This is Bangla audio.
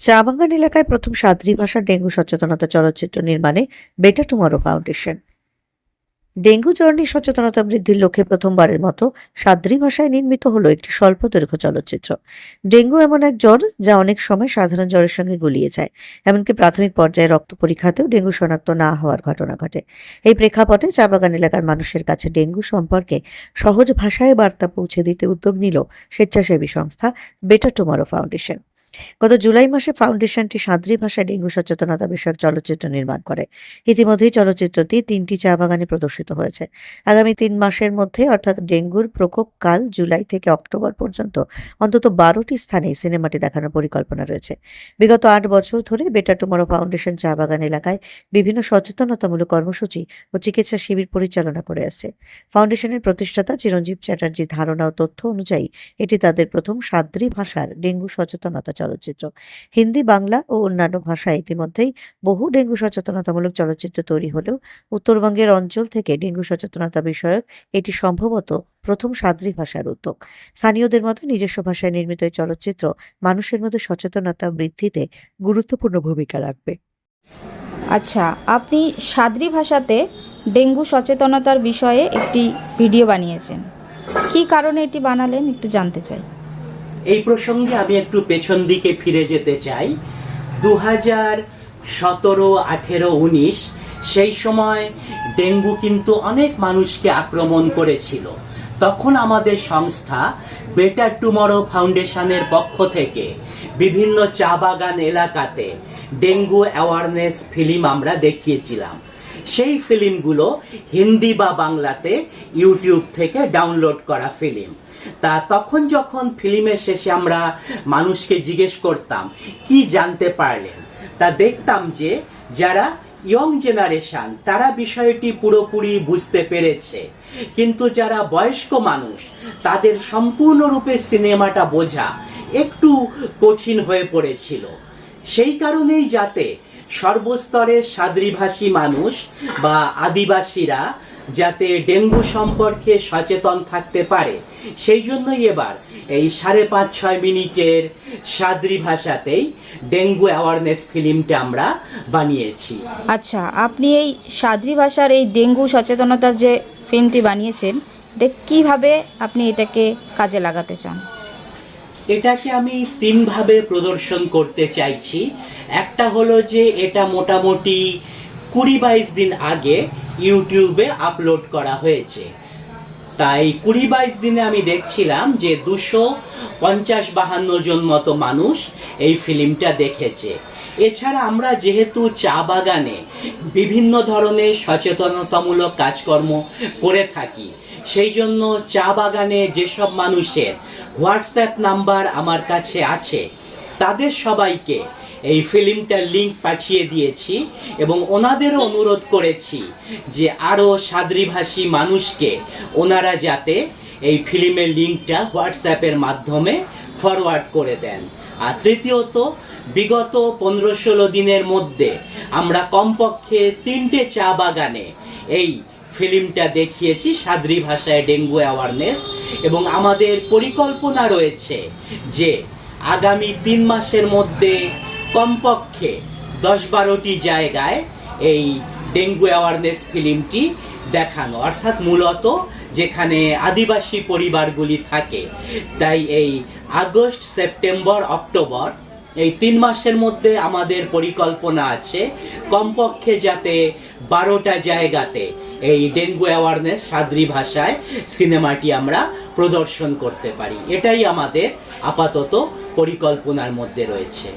চা বাগান এলাকায় প্রথম সাদ্রি ভাষার ডেঙ্গু সচেতনতা চলচ্চিত্র নির্মাণে বেটা টুমারো ফাউন্ডেশন ডেঙ্গু জ্বর নিয়ে সচেতনতা বৃদ্ধির লক্ষ্যে প্রথমবারের মতো সাদ্রি ভাষায় নির্মিত হলো একটি স্বল্প দৈর্ঘ্য চলচ্চিত্র। ডেঙ্গু এমন এক জ্বর যা অনেক সময় সাধারণ জ্বরের সঙ্গে গুলিয়ে যায়, এমনকি প্রাথমিক পর্যায়ে রক্ত পরীক্ষাতেও ডেঙ্গু শনাক্ত না হওয়ার ঘটনা ঘটে। এই প্রেক্ষাপটে চা বাগান এলাকার মানুষের কাছে ডেঙ্গু সম্পর্কে সহজ ভাষায় বার্তা পৌঁছে দিতে উদ্যোগ নিল স্বেচ্ছাসেবী সংস্থা বেটার টুমারো ফাউন্ডেশন গত জুলাই মাসে ফাউন্ডেশনটি সাদ্রি ভাষায় ডেঙ্গু সচেতনতা বিষয়ক চলচ্চিত্র নির্মাণ করে। ইতিমধ্যেই চলচ্চিত্রটি তিনটি চা বাগানে প্রদর্শিত হয়েছে। আগামী তিন মাসের মধ্যে অর্থাৎ ডেঙ্গুর প্রকোপ কাল জুলাই থেকে অক্টোবর পর্যন্ত অন্তত বারোটি স্থানে সিনেমাটি দেখানোর পরিকল্পনা রয়েছে। বিগত আট বছর ধরে বেটার টুমোরো ফাউন্ডেশন চা বাগান এলাকায় বিভিন্ন সচেতনতামূলক কর্মসূচি ও চিকিৎসা শিবির পরিচালনা করে আসছে। ফাউন্ডেশনের প্রতিষ্ঠাতা চিরঞ্জীব চ্যাটার্জির ধারণা ও তথ্য অনুযায়ী এটি তাদের প্রথম সাদ্রি ভাষার ডেঙ্গু সচেতনতা চলচ্চিত্র। হিন্দি, বাংলা ও অন্যান্য ভাষায় ইতিমধ্যেই বহু ডেঙ্গু সচেতনতামূলক চলচ্চিত্র তৈরি হলেও উত্তরবঙ্গের অঞ্চল থেকে ডেঙ্গু সচেতনতা বিষয়ক এটি সম্ভবত প্রথম সাদ্রি ভাষার উদ্যোগ। স্থানীয়দের মতো নিজস্ব ভাষায় নির্মিত এই চলচ্চিত্র মানুষের মধ্যে সচেতনতা বৃদ্ধিতে গুরুত্বপূর্ণ ভূমিকা রাখবে। আচ্ছা আপনি সাদ্রি ভাষাতে ডেঙ্গু সচেতনতার বিষয়ে একটি ভিডিও বানিয়েছেন। কি কারণে এটি বানালেন একটু জানতে চাই। এই প্রসঙ্গে আমি একটু পেছন দিকে ফিরে যেতে চাই। দু হাজার সতেরো আঠেরো উনিশ, সেই সময় ডেঙ্গু কিন্তু অনেক মানুষকে আক্রমণ করেছিল। তখন আমাদের সংস্থা বেটার টুমরো ফাউন্ডেশনের পক্ষ থেকে বিভিন্ন চা বাগান এলাকাতে ডেঙ্গু অ্যাওয়ারনেস ফিল্ম আমরা দেখিয়েছিলাম। সেই ফিল্মগুলো হিন্দি বা বাংলাতে ইউটিউব থেকে ডাউনলোড করা ফিল্ম। তা তখন যখন ফিল্মের শেষে আমরা মানুষকে জিজ্ঞেস করতাম, কি জানতে পারলেন? তা দেখতাম যে যারা ইয়ং জেনারেশন তারা বিষয়টি পুরোপুরি বুঝতে পেরেছে। কিন্তু যারা বয়স্ক মানুষ, তাদের সম্পূর্ণরূপে সিনেমাটা বোঝা একটু কঠিন হয়ে পড়েছিল। সেই কারণেই যাতে সর্বস্তরের সাদ্রিভাষী মানুষ বা আদিবাসীরা যাতে ডেঙ্গু সম্পর্কে সচেতন থাকতে পারে। সেই জন্যই এবার এই সাড়ে পাঁচ, ছয় মিনিটের সাদ্রি ভাষাতেই ডেঙ্গু অ্যাওয়ারনেস ফিল্মটা আমরা বানিয়েছি। আচ্ছা আপনি এই সাদ্রি ভাষার এই ডেঙ্গু সচেতনতার যে ফিল্মটি বানিয়েছেন, এটা কীভাবে আপনি এটাকে কাজে লাগাতে চান? এটাকে আমি তিনভাবে প্রদর্শন করতে চাইছি। একটা হলো যে এটা মোটামুটি কুড়ি বাইশ দিন আগে ইউটিউবে আপলোড করা হয়েছে। তাই কুড়ি বাইশ দিনে আমি দেখছিলাম যে দুশো পঞ্চাশ বাহান্ন জন মতো মানুষ এই ফিল্মটা দেখেছে। এছাড়া আমরা যেহেতু চা বাগানে বিভিন্ন ধরনের সচেতনতামূলক কাজকর্ম করে থাকি, সেই জন্য চা বাগানে যেসব মানুষের হোয়াটসঅ্যাপ নাম্বার আমার কাছে আছে, তাদের সবাইকে এই ফিল্মটার লিঙ্ক পাঠিয়ে দিয়েছি এবং ওনাদেরও অনুরোধ করেছি যে আরও সাদ্রিভাষী মানুষকে ওনারা যাতে এই ফিল্মের লিঙ্কটা হোয়াটসঅ্যাপের মাধ্যমে ফরওয়ার্ড করে দেন। আর তৃতীয়ত, বিগত পনেরো ষোলো দিনের মধ্যে আমরা কমপক্ষে তিনটে চা বাগানে এই ফিল্মটা দেখিয়েছি, সাদ্রি ভাষায় ডেঙ্গু অ্যাওয়ারনেস এবং আমাদের পরিকল্পনা রয়েছে যে আগামী তিন মাসের মধ্যে কমপক্ষে দশ বারোটি জায়গায় এই ডেঙ্গু অ্যাওয়ারনেস ফিল্মটি দেখানো, অর্থাৎ মূলত যেখানে আদিবাসী পরিবারগুলি থাকে। তাই এই আগস্ট, সেপ্টেম্বর, অক্টোবর, এই তিন মাসের মধ্যে আমাদের পরিকল্পনা আছে কমপক্ষে যাতে বারোটা জায়গাতে এই ডেঙ্গু অ্যাওয়ারনেস সাদ্রি ভাষায় সিনেমাটি আমরা প্রদর্শন করতে পারি। এটাই আমাদের আপাতত পরিকল্পনার মধ্যে রয়েছে।